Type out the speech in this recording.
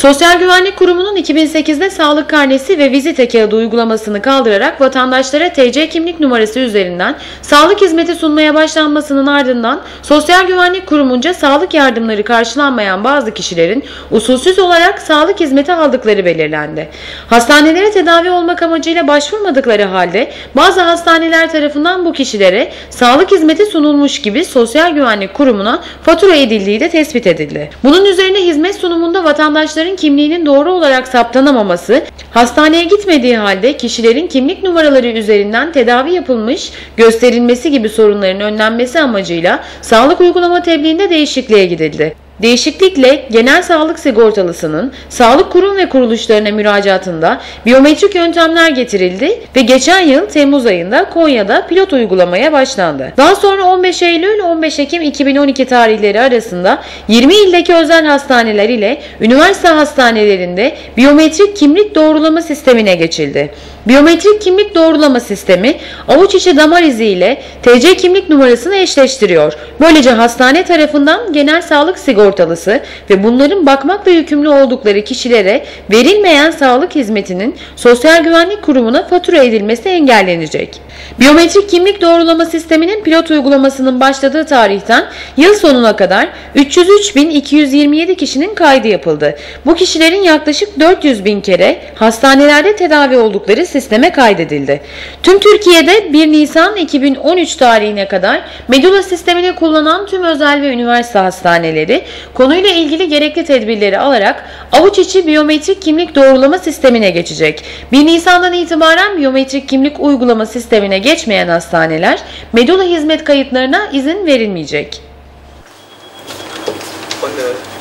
Sosyal Güvenlik Kurumu'nun 2008'de sağlık karnesi ve vizite kağıdı uygulamasını kaldırarak vatandaşlara TC kimlik numarası üzerinden sağlık hizmeti sunmaya başlanmasının ardından Sosyal Güvenlik Kurumunca sağlık yardımları karşılanmayan bazı kişilerin usulsüz olarak sağlık hizmeti aldıkları belirlendi. Hastanelere tedavi olmak amacıyla başvurmadıkları halde bazı hastaneler tarafından bu kişilere sağlık hizmeti sunulmuş gibi Sosyal Güvenlik Kurumu'na fatura edildiği de tespit edildi. Bunun üzerine hizmet sunumunda vatandaşların kimliğinin doğru olarak saptanamaması, hastaneye gitmediği halde kişilerin kimlik numaraları üzerinden tedavi yapılmış gösterilmesi gibi sorunların önlenmesi amacıyla sağlık uygulama tebliğinde değişikliğe gidildi. Değişiklikle genel sağlık sigortalısının sağlık kurum ve kuruluşlarına müracaatında biyometrik yöntemler getirildi ve geçen yıl Temmuz ayında Konya'da pilot uygulamaya başlandı. Daha sonra 15 Eylül 15 Ekim 2012 tarihleri arasında 20 ildeki özel hastaneler ile üniversite hastanelerinde biyometrik kimlik doğrulama sistemine geçildi. Biyometrik kimlik doğrulama sistemi avuç içi damar izi ile TC kimlik numarasını eşleştiriyor. Böylece hastane tarafından genel sağlık sigortalısı ve bunların bakmakla yükümlü oldukları kişilere verilmeyen sağlık hizmetinin Sosyal Güvenlik Kurumu'na fatura edilmesi engellenecek. Biyometrik kimlik doğrulama sisteminin pilot uygulamasının başladığı tarihten yıl sonuna kadar 303.227 kişinin kaydı yapıldı. Bu kişilerin yaklaşık 400 bin kere hastanelerde tedavi oldukları sisteme kaydedildi. Tüm Türkiye'de 1 Nisan 2013 tarihine kadar Medula sistemini kullanan tüm özel ve üniversite hastaneleri konuyla ilgili gerekli tedbirleri alarak avuç içi biyometrik kimlik doğrulama sistemine geçecek. 1 Nisan'dan itibaren biyometrik kimlik uygulama kontrolüne geçmeyen hastaneler medola hizmet kayıtlarına izin verilmeyecek. Anne.